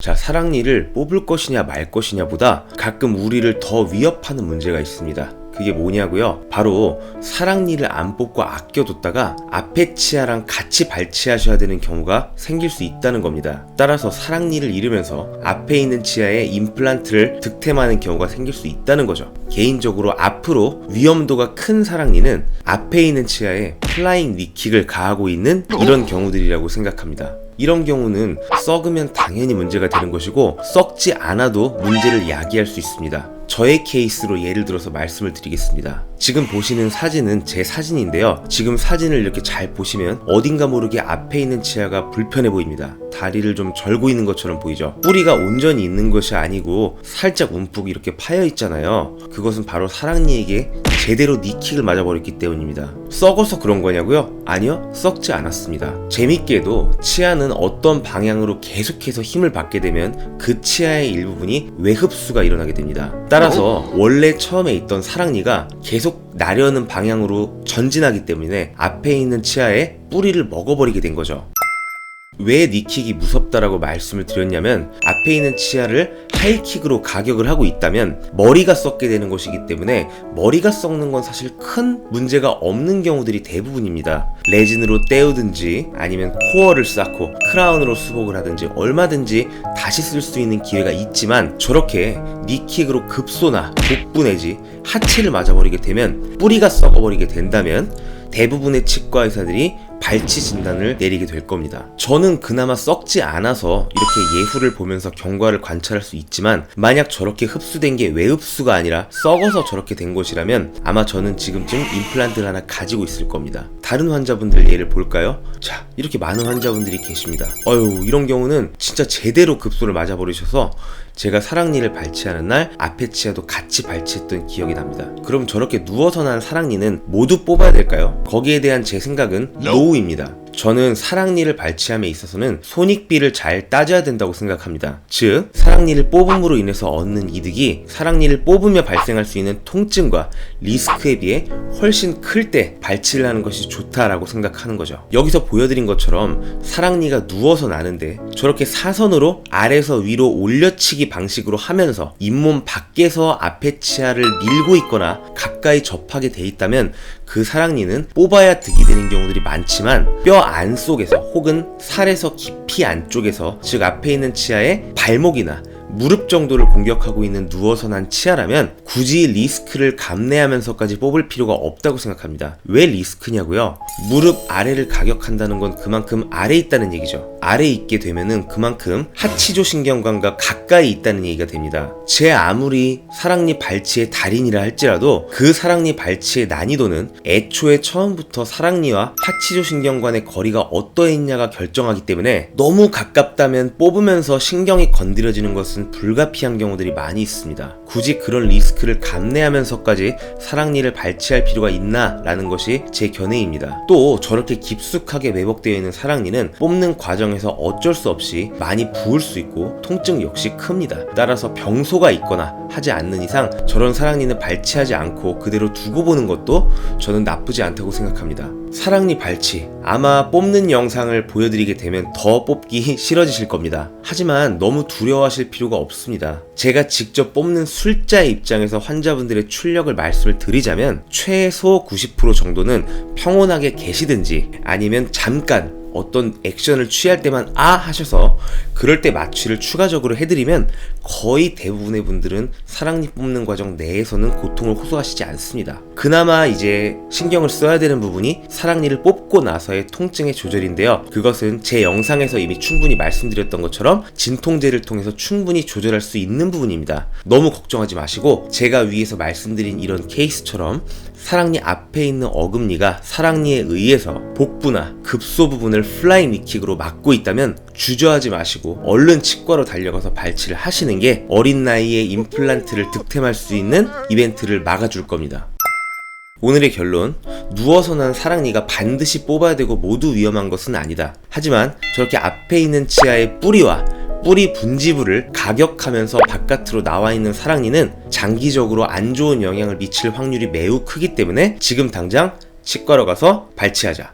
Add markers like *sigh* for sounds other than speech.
자, 사랑니를 뽑을 것이냐 말 것이냐보다 가끔 우리를 더 위협하는 문제가 있습니다. 그게 뭐냐고요? 바로 사랑니를 안 뽑고 아껴뒀다가 앞에 치아랑 같이 발치하셔야 되는 경우가 생길 수 있다는 겁니다. 따라서 사랑니를 잃으면서 앞에 있는 치아에 임플란트를 득템하는 경우가 생길 수 있다는 거죠. 개인적으로 앞으로 위험도가 큰 사랑니는 앞에 있는 치아에 플라잉 니킥을 가하고 있는 이런 경우들이라고 생각합니다. 이런 경우는 썩으면 당연히 문제가 되는 것이고 썩지 않아도 문제를 야기할 수 있습니다. 저의 케이스로 예를 들어서 말씀을 드리겠습니다. 지금 보시는 사진은 제 사진인데요. 지금 사진을 이렇게 잘 보시면 어딘가 모르게 앞에 있는 치아가 불편해 보입니다. 다리를 좀 절고 있는 것처럼 보이죠. 뿌리가 온전히 있는 것이 아니고 살짝 움푹 이렇게 파여 있잖아요. 그것은 바로 사랑니에게 제대로 니킥을 맞아버렸기 때문입니다. 썩어서 그런 거냐고요? 아니요, 썩지 않았습니다. 재밌게도 치아는 어떤 방향으로 계속해서 힘을 받게 되면 그 치아의 일부분이 외흡수가 일어나게 됩니다. 따라서 원래 처음에 있던 사랑니가 계속 나려는 방향으로 전진하기 때문에 앞에 있는 치아에 뿌리를 먹어버리게 된 거죠. 왜 니킥이 무섭다라고 말씀을 드렸냐면 앞에 있는 치아를 하이킥으로 가격을 하고 있다면 머리가 썩게 되는 것이기 때문에 머리가 썩는 건 사실 큰 문제가 없는 경우들이 대부분입니다. 레진으로 떼우든지 아니면 코어를 쌓고 크라운으로 수복을 하든지 얼마든지 다시 쓸 수 있는 기회가 있지만 저렇게 니킥으로 급소나 복부 내지 하체를 맞아버리게 되면 뿌리가 썩어버리게 된다면 대부분의 치과 의사들이 발치 진단을 내리게 될 겁니다. 저는 그나마 썩지 않아서 이렇게 예후를 보면서 경과를 관찰할 수 있지만 만약 저렇게 흡수된 게 외흡수가 아니라 썩어서 저렇게 된 것이라면 아마 저는 지금쯤 임플란트를 하나 가지고 있을 겁니다. 다른 환자분들 예를 볼까요? 자, 이렇게 많은 환자분들이 계십니다. 어휴, 이런 경우는 진짜 제대로 급소를 맞아버리셔서 제가 사랑니를 발치하는 날 앞에 치아도 같이 발치했던 기억이 납니다. 그럼 저렇게 누워서 난 사랑니는 모두 뽑아야 될까요? 거기에 대한 제 생각은 노우입니다. 저는 사랑니를 발치함에 있어서는 손익비를 잘 따져야 된다고 생각합니다. 즉, 사랑니를 뽑음으로 인해서 얻는 이득이 사랑니를 뽑으며 발생할 수 있는 통증과 리스크에 비해 훨씬 클 때 발치를 하는 것이 좋다라고 생각하는 거죠. 여기서 보여드린 것처럼 사랑니가 누워서 나는데 저렇게 사선으로 아래서 위로 올려치기 방식으로 하면서 잇몸 밖에서 앞에 치아를 밀고 있거나 가까이 접하게 돼 있다면 그 사랑니는 뽑아야 득이 되는 경우들이 많지만 뼈안 속에서 혹은 살에서 깊이 안쪽에서 즉 앞에 있는 치아의 발목이나 무릎 정도를 공격하고 있는 누워서 난 치아라면 굳이 리스크를 감내하면서까지 뽑을 필요가 없다고 생각합니다. 왜 리스크냐고요? 무릎 아래를 가격한다는 건 그만큼 아래 있다는 얘기죠. 아래 있게 되면은 그만큼 하치조 신경관과 가까이 있다는 얘기가 됩니다. 제 아무리 사랑니 발치의 달인이라 할지라도 그 사랑니 발치의 난이도는 애초에 처음부터 사랑니와 하치조 신경관의 거리가 어떠했냐가 결정하기 때문에 너무 가깝다면 뽑으면서 신경이 건드려지는 것은 불가피한 경우들이 많이 있습니다. 굳이 그런 리스크를 감내하면서까지 사랑니를 발치할 필요가 있나 라는 것이 제 견해입니다. 또 저렇게 깊숙하게 매복되어 있는 사랑니는 뽑는 과정 에서 어쩔 수 없이 많이 부을 수 있고 통증 역시 큽니다. 따라서 병소가 있거나 하지 않는 이상 저런 사랑니는 발치하지 않고 그대로 두고 보는 것도 저는 나쁘지 않다고 생각합니다. 사랑니 발치 아마 뽑는 영상을 보여드리게 되면 더 뽑기 *laughs* 싫어지실 겁니다. 하지만 너무 두려워하실 필요가 없습니다. 제가 직접 뽑는 술자의 입장에서 환자분들의 출력을 말씀을 드리자면 최소 90% 정도는 평온하게 계시든지 아니면 잠깐 어떤 액션을 취할 때만 아 하셔서 그럴 때 마취를 추가적으로 해드리면 거의 대부분의 분들은 사랑니 뽑는 과정 내에서는 고통을 호소하시지 않습니다. 그나마 이제 신경을 써야 되는 부분이 사랑니를 뽑고 나서의 통증의 조절인데요. 그것은 제 영상에서 이미 충분히 말씀드렸던 것처럼 진통제를 통해서 충분히 조절할 수 있는 부분입니다. 너무 걱정하지 마시고 제가 위에서 말씀드린 이런 케이스처럼 사랑니 앞에 있는 어금니가 사랑니에 의해서 복부나 급소 부분 을 플라잉 니킥으로 막고 있다면 주저하지 마시고 얼른 치과로 달려가서 발치를 하시는 게 어린 나이에 임플란트를 득템할 수 있는 이벤트를 막아줄 겁니다. 오늘의 결론 누워서 난 사랑니가 반드시 뽑아야 되고 모두 위험한 것은 아니다. 하지만 저렇게 앞에 있는 치아의 뿌리와 뿌리 분지부를 가격하면서 바깥으로 나와 있는 사랑니는 장기적으로 안 좋은 영향을 미칠 확률이 매우 크기 때문에 지금 당장 치과로 가서 발치하자.